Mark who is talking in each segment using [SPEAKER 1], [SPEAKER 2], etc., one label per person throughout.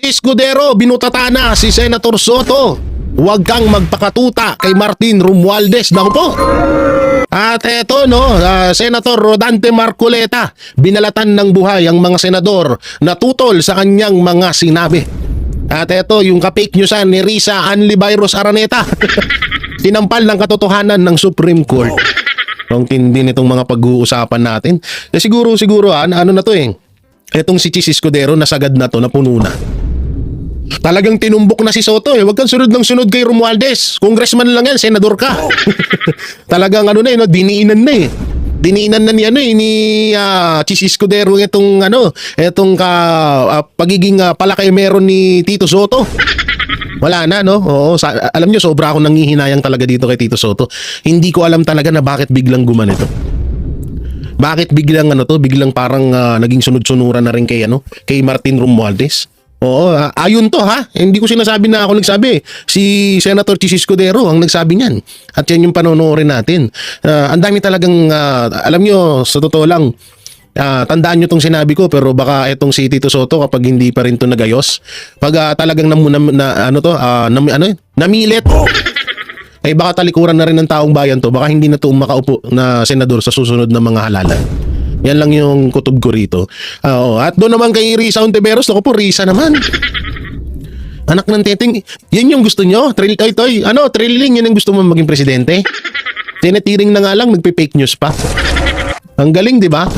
[SPEAKER 1] Si Escudero, binutata na si Senator Soto. Huwag kang magpakatuta kay Martin Romualdez. Naku po. At eto no, ah, Senator Rodante Marcoleta, binalatan ng buhay ang mga senador na tutol sa kanyang mga sinabi. At eto yung ka-fake newsan ni Risa Anlibayros Araneta. Tinampal ng katotohanan ng Supreme Court. Ang tindi nitong mga pag-uusapan natin. Eh, siguro, siguro, ah, ano na to eh. Etong si Chis Escudero, nasagad na to, napuno na. Talagang tinumbok na si Soto eh. Huwag kang sunod ng sunod kay Romualdez. Congressman lang yan, senador ka. Talagang ano na eh, no? diniinan na eh. Diniinan na ni ano eh, ni uh, Chis Escudero itong ano, itong ka, ah, pagiging uh, palakay meron ni Tito Soto. Wala na, no? Oo, sa, alam nyo, sobra akong nangihinayang talaga dito kay Tito Soto. Hindi ko alam talaga na bakit biglang gumanito. Bakit biglang ano to, biglang parang ah, naging sunod-sunuran na rin kay ano, kay Martin Romualdez? Oo, ayun to ha. Hindi ko sinasabi na ako nagsabi. Si Senator Chis ang nagsabi niyan. At yan yung panonoorin natin. Ah, ang dami talagang, ah, alam nyo, sa totoo lang, ah, tandaan nyo tong sinabi ko pero baka etong si Tito Soto kapag hindi pa rin to nagayos. Pag ah, talagang nam, nam- na, ano to, ah, nam, ano, namilit. ay baka talikuran na rin ng taong bayan to. Baka hindi na to makaupo na senador sa susunod na mga halalan. Yan lang yung kutob ko rito. Ah, oo. At doon naman kay Risa Ontiveros, ako po, Risa naman. Anak ng teting, yan yung gusto nyo? Trill, toy, toy. Ano, trilling, yan ang gusto mo maging presidente? Tinetiring na nga lang, nagpe-fake news pa. Ang galing, di ba?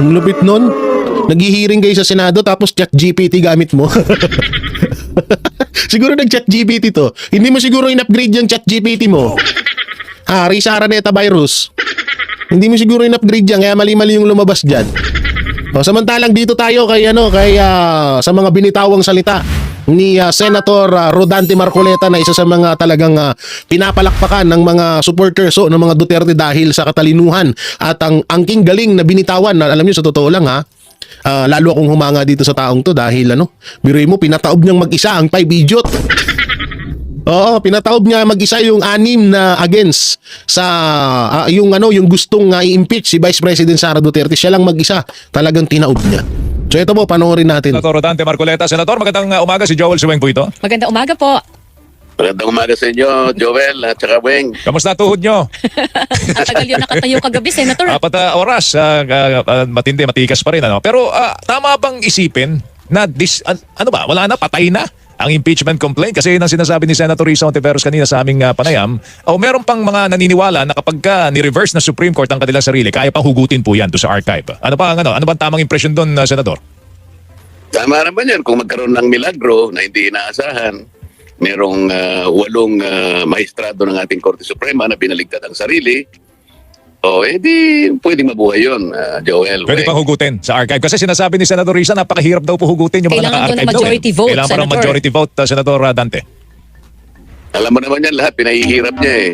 [SPEAKER 1] Ang lupit nun. Naghihiring kayo sa Senado tapos chat GPT gamit mo. siguro nag-chat GPT to. Hindi mo siguro in-upgrade yung chat GPT mo. Ah, Risa Araneta virus. Hindi mo siguro in-upgrade yan, kaya mali-mali yung lumabas dyan. O, samantalang dito tayo kay ano, kay ah, sa mga binitawang salita ni ah, Senator ah, Rodante Marcoleta na isa sa mga talagang ah, pinapalakpakan ng mga supporters o ng mga Duterte dahil sa katalinuhan at ang angking galing na binitawan na alam niyo sa totoo lang ha Ah, lalo akong humanga dito sa taong to dahil ano, biruin mo pinataob niyang mag-isa ang 5 idiot. Oo, pinataob niya mag-isa yung anim na against sa ah, yung ano, yung gustong ah, i-impeach si Vice President Sara Duterte. Siya lang mag-isa. Talagang tinaob niya. So ito po, panoorin natin.
[SPEAKER 2] Senator Rodante Marcoleta. Senator, magandang uh, umaga si Joel Suweng po ito.
[SPEAKER 3] Maganda umaga po.
[SPEAKER 4] Magandang umaga sa inyo, Joel at saka Weng.
[SPEAKER 2] Kamusta tuhod nyo?
[SPEAKER 3] Ang tagal yun nakatayo kagabi, Senator.
[SPEAKER 2] Apat na oras, ah, ah, ah, matindi, matikas pa rin. Ano? Pero ah, tama bang isipin na dis, an- ano ba, wala na, patay na ang impeachment complaint? Kasi yun ang sinasabi ni Senator Risa Ontiveros kanina sa aming ah, panayam. O meron pang mga naniniwala na kapag ka ni-reverse na Supreme Court ang kanilang sarili, kaya pang hugutin po yan to sa archive. Ano pa ang ano? Ano ba ang tamang impression doon, ah, Senador?
[SPEAKER 4] Tama naman yan kung magkaroon ng milagro na hindi inaasahan. Merong ah, walong ah, maestrado ng ating Korte Suprema na binaligtad ang sarili. O, eh di, pwedeng mabuhay yun, ah, Joel.
[SPEAKER 2] Pwede pang hugutin sa archive. Kasi sinasabi ni Senator Risa, napakahirap daw po hugutin yung mga
[SPEAKER 3] Kailangan
[SPEAKER 2] naka-archive
[SPEAKER 3] ng
[SPEAKER 2] daw. eh.
[SPEAKER 3] majority vote,
[SPEAKER 2] Kailangan pa ng
[SPEAKER 3] Senator.
[SPEAKER 2] majority vote, ah, Senator ah, Dante.
[SPEAKER 4] Alam mo naman yan lahat, pinahihirap niya eh.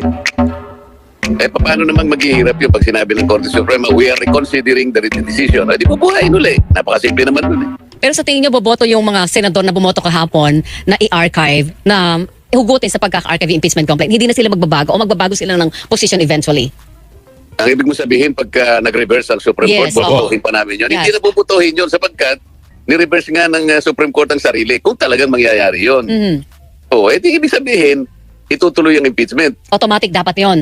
[SPEAKER 4] Eh, paano namang maghihirap yun pag sinabi ng Korte Suprema, we are reconsidering the written decision. Eh, di bubuhayin ulit. Napakasimple naman nun eh.
[SPEAKER 3] Pero sa tingin niyo, boboto yung mga senador na bumoto kahapon na i-archive, na hugutin sa pagkaka-archive yung impeachment complaint. Hindi na sila magbabago o magbabago sila ng position eventually.
[SPEAKER 4] Ang ibig mo sabihin, pagka nag-reverse ang Supreme
[SPEAKER 3] Yes,
[SPEAKER 4] Court,
[SPEAKER 3] oo.
[SPEAKER 4] bubutuhin pa namin yun.
[SPEAKER 3] Yes.
[SPEAKER 4] Hindi na bubutuhin yun sapagkat ni-reverse nga ng uh, Supreme Court ang sarili kung talagang mangyayari yun.
[SPEAKER 3] Mhm.
[SPEAKER 4] Oo, eh di ibig sabihin, itutuloy ang impeachment.
[SPEAKER 3] Automatic dapat yon.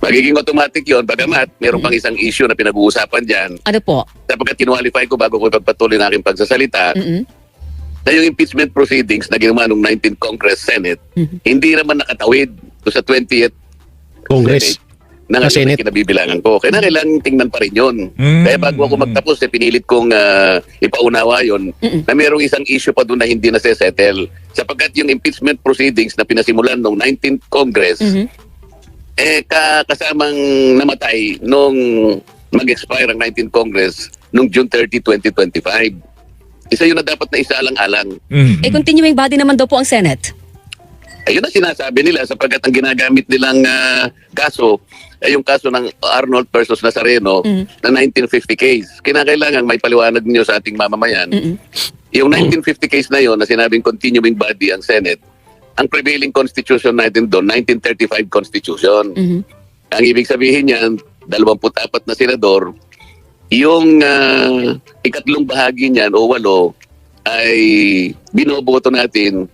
[SPEAKER 4] Magiging automatic yon bagamat meron pang isang issue na pinag-uusapan dyan
[SPEAKER 3] Ano po?
[SPEAKER 4] sapagkat kinwalify ko bago ko ipagpatuloy ng aking pagsasalita
[SPEAKER 3] Mhm.
[SPEAKER 4] na yung impeachment proceedings na ginawa ng 19th Congress Senate
[SPEAKER 3] Mhm.
[SPEAKER 4] hindi naman nakatawid sa 20th
[SPEAKER 1] Congress.
[SPEAKER 4] na
[SPEAKER 1] Sa
[SPEAKER 4] ngayon
[SPEAKER 1] Senate.
[SPEAKER 4] na kinabibilangan ko. Kaya kailangan tingnan pa rin yun.
[SPEAKER 2] Mm.
[SPEAKER 4] Kaya bago ako magtapos, eh, pinilit kong ah, ipaunawa yun
[SPEAKER 3] Mm-mm.
[SPEAKER 4] na merong isang issue pa doon na hindi na settle sapagkat yung impeachment proceedings na pinasimulan ng 19th Congress
[SPEAKER 3] Mhm.
[SPEAKER 4] eh ka kasamang namatay nung mag-expire ang 19th Congress nung June 30, 2025. Isa yun na dapat na isaalang-alang.
[SPEAKER 2] Mm.
[SPEAKER 3] Eh, continuing body naman daw po ang Senate.
[SPEAKER 4] Ayun ang sinasabi nila sapagkat ang ginagamit nilang ah, kaso ay yung kaso ng Arnold versus Nazareno
[SPEAKER 3] Mhm.
[SPEAKER 4] na 1950 case. Kinakailangan may paliwanag niyo sa ating mamamayan.
[SPEAKER 3] Mhm.
[SPEAKER 4] Yung 1950 case na yon na sinabing continuing body ang Senate, ang prevailing constitution natin doon, 1935 constitution.
[SPEAKER 3] Mhm.
[SPEAKER 4] Ang ibig sabihin niyan, 24 na senador, yung ah, ikatlong bahagi niyan o walo ay binoboto natin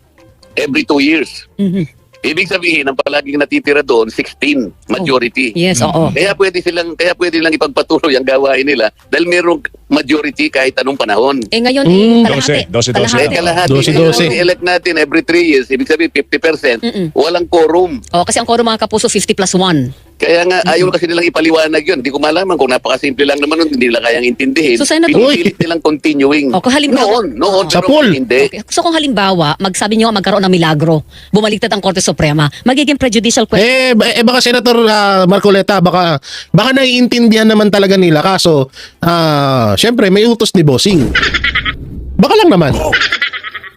[SPEAKER 4] every two years.
[SPEAKER 3] Mhm.
[SPEAKER 4] Ibig sabihin, ang palaging natitira doon, 16, majority.
[SPEAKER 3] Yes, oo.
[SPEAKER 4] Kaya pwede silang kaya pwede lang ipagpatuloy ang gawain nila dahil merong majority kahit anong panahon.
[SPEAKER 3] Eh ngayon,
[SPEAKER 1] Mm.
[SPEAKER 3] eh, kalahati.
[SPEAKER 2] Dose, dose, dose.
[SPEAKER 4] Eh,
[SPEAKER 3] Kalahati.
[SPEAKER 4] kalahati.
[SPEAKER 1] Dose,
[SPEAKER 4] Kaya
[SPEAKER 1] dose.
[SPEAKER 4] elect natin every 3 years, ibig sabihin 50%,
[SPEAKER 3] Mm-mm.
[SPEAKER 4] walang quorum.
[SPEAKER 3] Oh, kasi ang koro mga kapuso, 50 plus 1.
[SPEAKER 4] Kaya nga, ayaw kasi nilang ipaliwanag yun. Hindi ko malaman kung napakasimple lang naman nun, hindi nila kayang intindihin.
[SPEAKER 3] So, Senator-
[SPEAKER 4] Pinipilit nilang continuing.
[SPEAKER 3] O, kung halimbawa-
[SPEAKER 4] Noon, noon.
[SPEAKER 1] Sa
[SPEAKER 4] pero. Hindi.
[SPEAKER 3] Okay. So kung halimbawa, magsabi niyo magkaroon ng milagro, bumaliktad ang Korte Suprema, magiging prejudicial question.
[SPEAKER 1] Eh, ba- eh baka Senator ah, Marcoleta, baka baka naiintindihan naman talaga nila kaso ah, syempre may utos ni Bossing. Baka lang naman.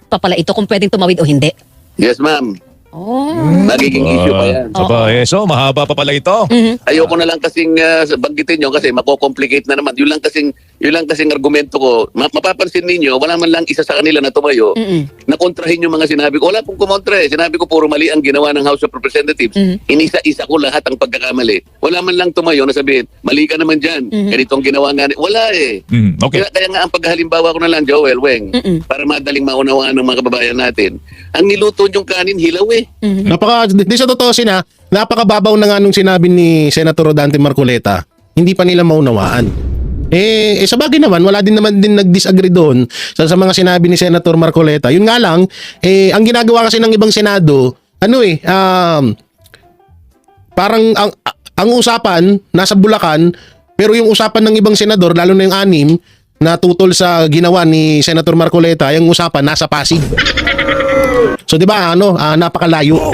[SPEAKER 3] pa pala ito kung pwedeng tumawid o hindi.
[SPEAKER 4] Yes, ma'am.
[SPEAKER 3] Oh.
[SPEAKER 4] Nagiging issue pa yan.
[SPEAKER 2] Ah, aba, eh, so mahaba pa pala ito.
[SPEAKER 3] Mhm.
[SPEAKER 4] Ayoko na lang kasing uh, banggitin nyo kasi mako-complicate na naman. Yun lang kasing, yun lang kasing argumento ko. Ma- mapapansin ninyo, wala man lang isa sa kanila na tumayo
[SPEAKER 3] Mm-mm.
[SPEAKER 4] na kontrahin yung mga sinabi ko. Wala pong kumontra eh. Sinabi ko puro mali ang ginawa ng House of Representatives.
[SPEAKER 3] Mhm.
[SPEAKER 4] Inisa-isa ko lahat ang pagkakamali. Wala man lang tumayo na sabihin, mali ka naman dyan. Ganito ang ginawa nga. ni-" Wala eh.
[SPEAKER 2] Mm, okay.
[SPEAKER 4] Kaya, kaya nga ang paghalimbawa ko na lang, Joel, Weng,
[SPEAKER 3] Mm-mm.
[SPEAKER 4] para madaling maunawaan ng mga kababayan natin, ang niluto yung kanin, hilaw eh.
[SPEAKER 3] Mhm.
[SPEAKER 1] Napaka di sa totoo sina, napakababaw na nga nung sinabi ni Senator Rodante Marcoleta. Hindi pa nila maunawaan. Eh, eh sa bagay naman, wala din naman din nag-disagree doon sa, sa mga sinabi ni Senator Marcoleta. Yun nga lang, eh, ang ginagawa kasi ng ibang Senado, ano eh, um, parang ang, ang usapan nasa Bulacan, pero yung usapan ng ibang senador, lalo na yung anim, na tutol sa ginawa ni Senator Marcoleta, yung usapan nasa Pasig. So 'di ba ano, ah, napakalayo.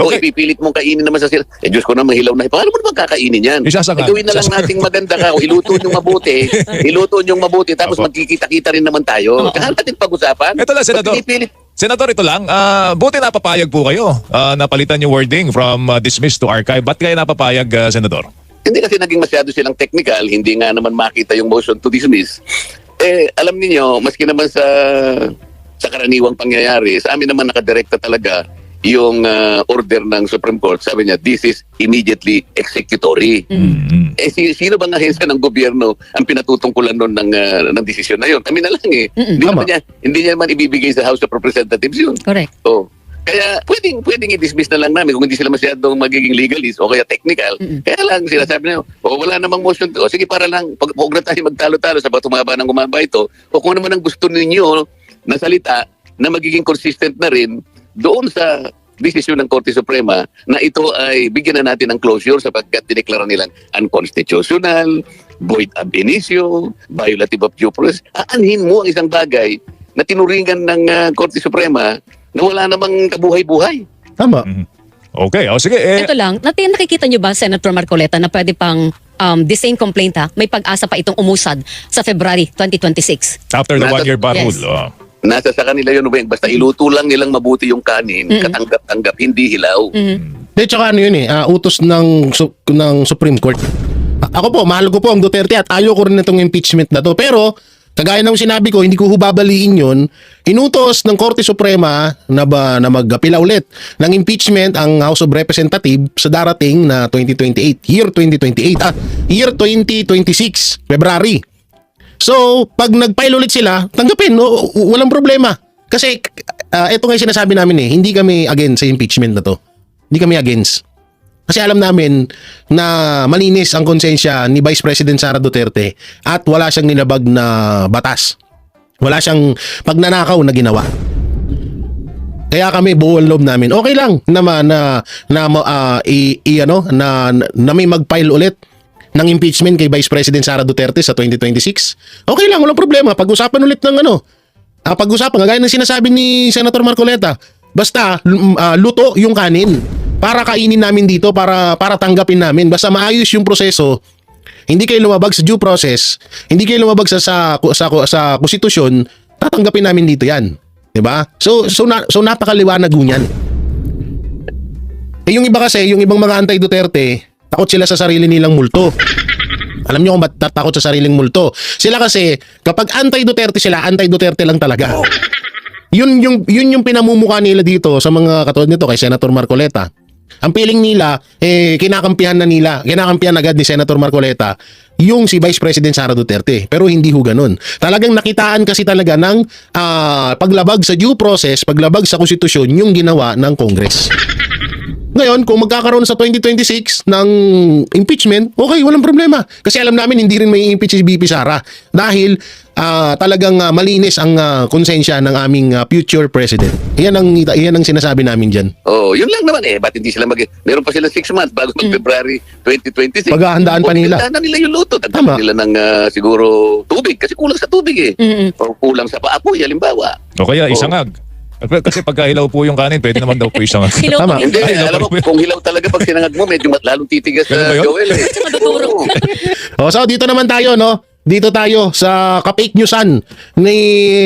[SPEAKER 4] Kung
[SPEAKER 2] Okay.
[SPEAKER 4] ipipilit mong kainin naman sa sila, eh Diyos ko na mahilaw na. Paano mo naman kakainin yan?
[SPEAKER 2] Isasangag.
[SPEAKER 4] Eh, gawin na lang nating maganda ka. O, iluto nyo mabuti. iluto nyo mabuti. Tapos
[SPEAKER 2] Opo.
[SPEAKER 4] magkikita-kita rin naman tayo. Kaya natin pag-usapan.
[SPEAKER 2] Ito lang, Senador.
[SPEAKER 4] Pinipilit?
[SPEAKER 2] Senador, ito lang. ah, buti napapayag po kayo. Ah, napalitan yung wording from ah, dismiss to archive. Ba't kayo napapayag, ah, Senador?
[SPEAKER 4] Hindi kasi naging masyado silang technical. Hindi nga naman makita yung motion to dismiss. Eh, alam niyo maski naman sa sa karaniwang pangyayari, sa amin naman nakadirekta talaga yung ah, order ng Supreme Court. Sabi niya, this is immediately executory.
[SPEAKER 2] Mm.
[SPEAKER 4] Eh, si, sino bang ahensya ng gobyerno ang pinatutungkulan nun ng, ah, ng desisyon na yun? Kami na lang eh. Hindi, naman niya, hindi niya naman ibibigay sa House of Representatives yun.
[SPEAKER 3] Correct.
[SPEAKER 4] Oh. Kaya pwedeng, pwedeng i-dismiss na lang namin kung hindi sila masyadong magiging legalist o kaya technical.
[SPEAKER 3] Mm-mm.
[SPEAKER 4] Kaya lang sinasabi na, o wala namang motion. O sige, para lang, pag, huwag na tayo magtalo-talo sa tumaba ng umaba ito. O kung ano man ang gusto ninyo na salita na magiging consistent na rin doon sa desisyon ng Korte Suprema na ito ay bigyan na natin ng closure sapagkat dineklara nilang unconstitutional, void ab initio, violative of due process. Aanhin mo ang isang bagay na tinuringan ng ah, Korte Suprema na wala namang kabuhay-buhay.
[SPEAKER 1] Tama.
[SPEAKER 2] Okay, o sige. Eh,
[SPEAKER 3] Ito lang, natin nakikita niyo ba, Senator Marcoleta, na pwede pang um, the same complaint ha, may pag-asa pa itong umusad sa February 2026.
[SPEAKER 2] after the one-year bar
[SPEAKER 3] Yes.
[SPEAKER 2] rule. oh.
[SPEAKER 4] Nasa sa kanila yun, Weng. Basta iluto lang nilang mabuti yung kanin,
[SPEAKER 3] Mm.
[SPEAKER 4] katanggap-tanggap, hindi hilaw.
[SPEAKER 3] Mhm.
[SPEAKER 1] De, tsaka ano yun eh, ah, utos ng, su- ng Supreme Court. A- Ako po, mahal ko po ang Duterte at ayaw ko rin itong impeachment na to. Pero, kagaya ng sinabi ko, hindi ko hubabaliin yun. Inutos ng Korte Suprema na, ba, na magpila ulit ng impeachment ang House of Representatives sa darating na 2028. Year 2028. Ah, year 2026, February. So, pag nag-file ulit sila, tanggapin, no? Walang problema. Kasi, ah, ito nga yung sinasabi namin eh, hindi kami against sa impeachment na to. Hindi kami against. Kasi alam namin na malinis ang konsensya ni Vice President Sara Duterte at wala siyang nilabag na batas. Wala siyang pagnanakaw na ginawa. Kaya kami buo ang loob namin. Okay lang naman na na ah, i, i- ano na na may mag-file ulit ng impeachment kay Vice President Sara Duterte sa 2026. Okay lang, walang problema. Pag-usapan ulit ng ano. Ah, pag-usapan gaya ng sinasabi ni Senator Marcoleta. Basta ah, luto yung kanin para kainin namin dito para para tanggapin namin. Basta maayos yung proseso. Hindi kayo lumabag sa due process, hindi kayo lumabag sa sa sa, sa konstitusyon, tatanggapin namin dito 'yan. 'Di ba? So so na, so napakaliwanag niyan. Eh yung iba kasi, yung ibang mga anti-Duterte, takot sila sa sarili nilang multo. Alam niyo kung ba't tatakot sa sariling multo? Sila kasi, kapag anti-Duterte sila, anti-Duterte lang talaga. Yun yung, yun yung pinamumukha nila dito sa mga katulad nito kay Senator Marcoleta. Ang feeling nila, eh, kinakampihan na nila, kinakampihan agad ni Senator Marcoleta yung si Vice President Sara Duterte. Pero hindi ho ganun. Talagang nakitaan kasi talaga ng ah, paglabag sa due process, paglabag sa konstitusyon yung ginawa ng Congress. Ngayon, kung magkakaroon sa 2026 ng impeachment, okay, walang problema. Kasi alam namin hindi rin may impeach si BP Sara dahil ah, talagang ah, malinis ang ah, konsensya ng aming ah, future president. Yan ang, yan ang sinasabi namin dyan.
[SPEAKER 4] Oh, yun lang naman eh. Ba't hindi sila mag... Meron pa sila 6 months bago mag February 2026.
[SPEAKER 1] Paghahandaan pa nila.
[SPEAKER 4] Paghahandaan nila yung luto. At
[SPEAKER 1] Tama.
[SPEAKER 4] nila ng ah, siguro tubig. Kasi kulang sa tubig eh.
[SPEAKER 3] Mm-mm.
[SPEAKER 4] O kulang sa paapoy, halimbawa.
[SPEAKER 2] O kaya
[SPEAKER 4] Oo.
[SPEAKER 2] isangag. Kasi pagka hilaw po yung kanin, pwede naman daw po isangag.
[SPEAKER 3] Hilaw
[SPEAKER 1] Tama.
[SPEAKER 4] Hindi,
[SPEAKER 2] Ay,
[SPEAKER 4] alam mo, kung hilaw talaga pag sinangag mo, medyo lalong titigas
[SPEAKER 2] Ganun ba
[SPEAKER 4] sa
[SPEAKER 2] yun?
[SPEAKER 4] Joel eh. Oo.
[SPEAKER 1] O, so dito naman tayo, no? Dito tayo sa ka-fake newsan ni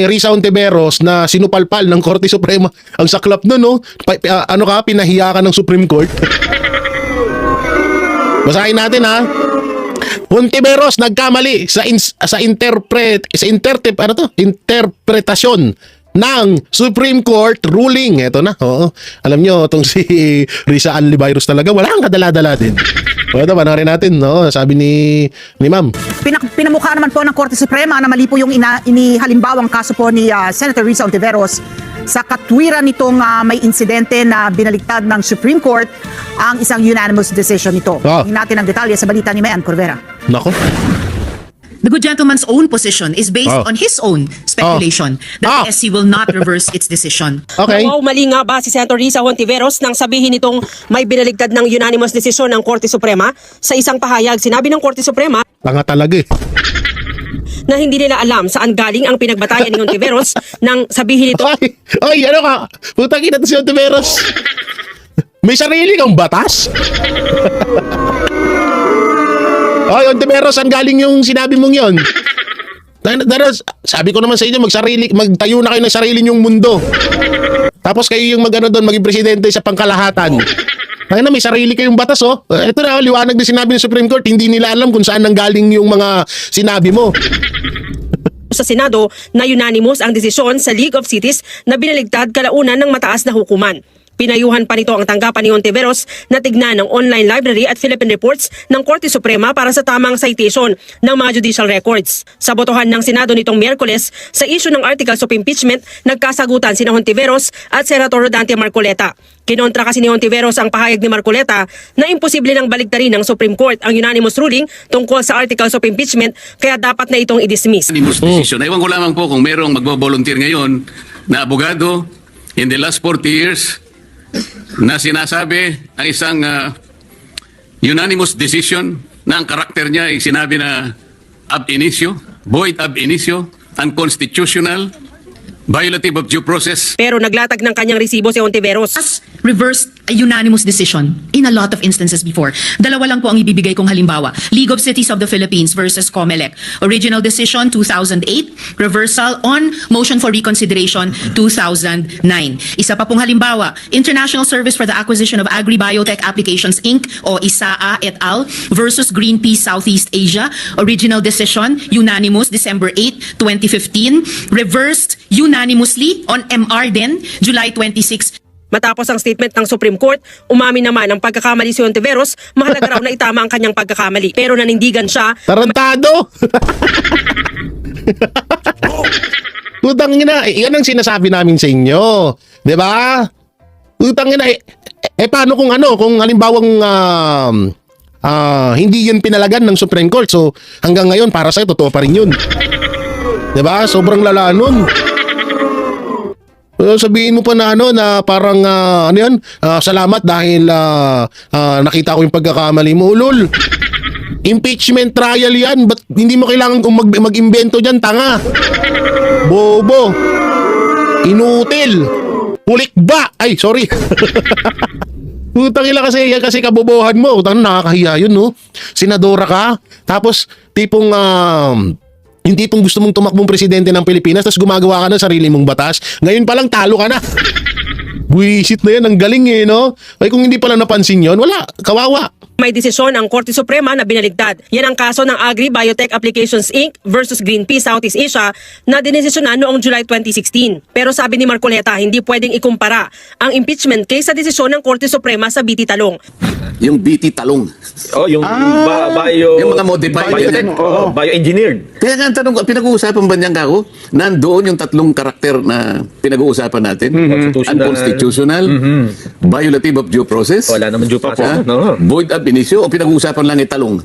[SPEAKER 1] Risa Ontiveros na sinupalpal ng Korte Suprema. Ang saklap nun, no? Pa- pa- ano ka, pinahiya ka ng Supreme Court. Basahin natin, ha? Ontiveros nagkamali sa ins- sa interpret sa interpret ano to? Interpretasyon ng Supreme Court ruling. Ito na. Oo. Alam nyo, itong si Risa Anlivirus talaga, walang kadala-dala din. O ito, panoorin natin. No? Sabi ni, ni ma'am.
[SPEAKER 5] Pinak- pinamukha naman po ng Korte Suprema na mali po yung ina- inihalimbawang kaso po ni ah, Senator Risa Ontiveros sa katwiran nitong ah, may insidente na binaligtad ng Supreme Court ang isang unanimous decision nito. Tingnan natin ang detalye sa balita ni Mayan Corvera.
[SPEAKER 1] Nako.
[SPEAKER 6] The good gentleman's own position is based
[SPEAKER 1] Oh.
[SPEAKER 6] on his own speculation that
[SPEAKER 1] Ah.
[SPEAKER 6] the SC will not reverse its decision.
[SPEAKER 1] Okay.
[SPEAKER 7] Wow, mali nga ba si Senator Risa Hontiveros nang sabihin nitong may binaligtad ng unanimous desisyon ng Korte Suprema? Sa isang pahayag, sinabi ng Korte Suprema
[SPEAKER 1] Tanga talaga eh.
[SPEAKER 7] na hindi nila alam saan galing ang pinagbatayan ni Hontiveros nang sabihin ito
[SPEAKER 1] Ay, ay, ano ka? Putang ina to si Ontiveros. May sarili kang batas? Ay, Ontiveros, saan galing yung sinabi mong yon? Dan- Sabi ko naman sa inyo, magsarili, magtayo na kayo ng sarili nyong mundo. Tapos kayo yung magano doon, maging presidente sa pangkalahatan. Ay na, may sarili kayong batas, oh. Ito na, liwanag na sinabi ng Supreme Court, hindi nila alam kung saan nanggaling yung mga sinabi mo.
[SPEAKER 7] sa Senado na unanimous ang desisyon sa League of Cities na binaligtad kalaunan ng mataas na hukuman. Pinayuhan pa nito ang tanggapan ni Ontiveros na tignan ng online library at Philippine Reports ng Korte Suprema para sa tamang citation ng mga judicial records. Sa botohan ng Senado nitong Miyerkules, sa issue ng articles of impeachment, nagkasagutan sina Ontiveros at Senator Dante Marcoleta. Kinontra kasi ni Ontiveros ang pahayag ni Marcoleta na imposible nang baligtarin ng Supreme Court ang unanimous ruling tungkol sa articles of impeachment kaya dapat na itong i-dismiss.
[SPEAKER 8] unanimous decision. Ewan ko lamang po kung merong magbo-volunteer ngayon na abogado in the last 40 years na sinasabi ang isang ah, unanimous decision na ang karakter niya ay sinabi na ab initio, void ab initio, unconstitutional, violative of due process,
[SPEAKER 7] Pero naglatag ng kanyang resibo si Ontiveros.
[SPEAKER 6] Has reversed a unanimous decision in a lot of instances before. Dalawa lang po ang ibibigay kong halimbawa. League of Cities of the Philippines versus COMELEC. Original decision 2008, reversal on motion for reconsideration 2009. Isa pa pong halimbawa, International Service for the Acquisition of Agri-Biotech Applications Inc. o ISAA et al. versus Greenpeace Southeast Asia. Original decision unanimous December 8, 2015. Reversed unanimously on MR din July 26,
[SPEAKER 7] Matapos ang statement ng Supreme Court, umami naman ang pagkakamali si Ontiveros, mahalaga raw na itama ang kanyang pagkakamali. Pero nanindigan siya
[SPEAKER 1] Tarantado! Putang ina, eh, yan ang sinasabi namin sa inyo. 'Di ba? Putang ina, eh, eh paano kung ano, kung halimbawang um, ah, hindi yun pinalagan ng Supreme Court. So hanggang ngayon para sa totoo pa rin yun. 'Di ba? Sobrang lala nun. Uh, sabihin mo pa na ano na parang ah, ano yun, Ah, salamat dahil ah, ah, nakita ko yung pagkakamali mo. Ulol. Impeachment trial yan. Ba't hindi mo kailangan mag- mag-imbento dyan, tanga? Bobo. Inutil. Pulik ba? Ay, sorry. Putang ila kasi yan kasi kabobohan mo. Utang nakakahiya yun, no? Senadora ka. Tapos tipong um, yung tipong gusto mong tumakbong presidente ng Pilipinas tapos gumagawa ka ng sarili mong batas. Ngayon pa lang talo ka na. Buisit na yan, ang galing eh, no? Ay kung hindi pala napansin yon wala, kawawa.
[SPEAKER 7] May desisyon ang Korte Suprema na binaligtad. Yan ang kaso ng Agri Biotech Applications Inc. versus Greenpeace Southeast Asia na dinesisyonan noong July 2016. Pero sabi ni Marcoleta, hindi pwedeng ikumpara ang impeachment case sa desisyon ng Korte Suprema sa BT Talong.
[SPEAKER 4] Yung BT talong.
[SPEAKER 9] Oh, yung ba- bio...
[SPEAKER 4] Yung mga modified
[SPEAKER 9] bio,
[SPEAKER 4] yan.
[SPEAKER 9] oh, bioengineered.
[SPEAKER 4] Kaya nga ang tanong, pinag-uusapan ba niyan kako? Nandoon yung tatlong karakter na pinag-uusapan natin.
[SPEAKER 9] Constitutional.
[SPEAKER 4] Unconstitutional, violative of due process,
[SPEAKER 9] Wala naman due process.
[SPEAKER 4] ha?
[SPEAKER 9] No.
[SPEAKER 4] void ab initio, o pinag-uusapan lang italong.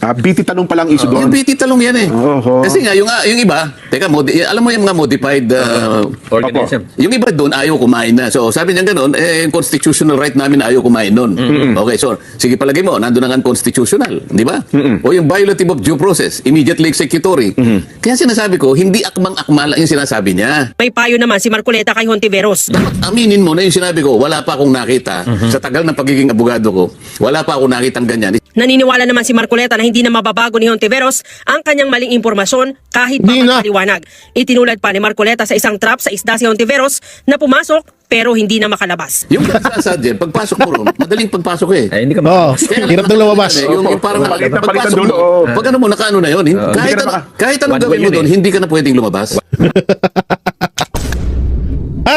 [SPEAKER 10] Ah, BT tanong pa lang issue
[SPEAKER 4] Yung
[SPEAKER 10] doon.
[SPEAKER 4] BT talong yan eh.
[SPEAKER 10] Oho.
[SPEAKER 4] Kasi nga, yung, ah, yung iba, teka, modi- alam mo yung mga modified, uh,
[SPEAKER 9] Organism.
[SPEAKER 4] yung iba doon ayaw kumain na. So sabi niya gano'n, eh, yung constitutional right namin na ayaw kumain noon. Okay, so sige palagay mo, nandun ang unconstitutional, di ba? O yung violative of due process, immediately executory. Kaya sinasabi ko, hindi akmang-akma lang yung sinasabi niya.
[SPEAKER 7] May payo naman si Marcoleta kay Hontiveros.
[SPEAKER 4] Aminin mo na yung sinabi ko, wala pa akong nakita sa tagal ng pagiging abogado ko, wala pa akong nakitang ganyan.
[SPEAKER 7] Naniniwala naman si Marcoleta na hindi na mababago ni Hontiveros ang kanyang maling impormasyon kahit pa
[SPEAKER 1] Hindi na.
[SPEAKER 7] liwanag. Itinulad pa ni Marcoleta sa isang trap sa isda si Hontiveros na pumasok pero hindi na makalabas.
[SPEAKER 4] Yung pagsasad din, pagpasok mo ron, madaling pagpasok eh.
[SPEAKER 9] Ay, hindi ka
[SPEAKER 1] Oo,
[SPEAKER 4] Kaya
[SPEAKER 1] hirap nang lumabas.
[SPEAKER 4] Eh, Yung, yung parang
[SPEAKER 10] Palitan-
[SPEAKER 4] pagpasok mo,
[SPEAKER 10] oo.
[SPEAKER 4] pag ano mo, nakaano na yun,
[SPEAKER 9] Oo.
[SPEAKER 4] kahit,
[SPEAKER 10] Hindi ka na
[SPEAKER 4] ano- kahit anong gawin mo doon,
[SPEAKER 9] eh.
[SPEAKER 4] hindi ka na pwedeng lumabas.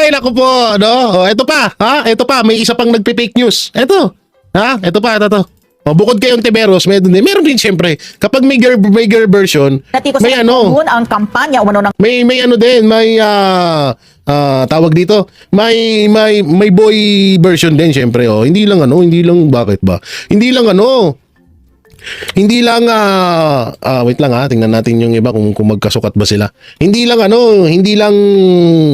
[SPEAKER 1] Ay, naku po, no? O, eto pa, ha? Eto pa, may isa pang nagpe-fake news. Eto, ha? Eto pa, eto to. O, bukod kay Ontiveros, meron din. Meron din siyempre. Kapag may girl, may girl version,
[SPEAKER 5] Natikos
[SPEAKER 1] may ano,
[SPEAKER 5] ang kampanya umano ng
[SPEAKER 1] may may ano din, may ah ah, tawag dito, may may may boy version din syempre oh. Hindi lang ano, hindi lang bakit ba? Hindi lang ano. Hindi lang ah ah, wait lang ha, tingnan natin yung iba kung kung magkasukat ba sila. Hindi lang ano, hindi lang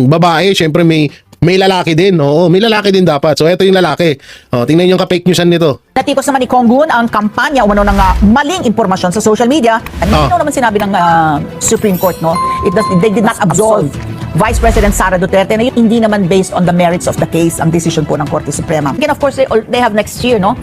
[SPEAKER 1] babae, syempre may may lalaki din. Oo, may lalaki din dapat. So ito yung lalaki. Oh, tingnan yung ka-fake newsan nito.
[SPEAKER 5] Natikos naman ni Congun ang kampanya umano ng ah, maling impormasyon sa social media. At
[SPEAKER 1] Ah.
[SPEAKER 5] naman sinabi ng ah, Supreme Court, no? It does, they did not absolve Vice President Sara Duterte na yun hindi naman based on the merits of the case ang decision po ng Korte Suprema. Again, of course, they, they have next year, no?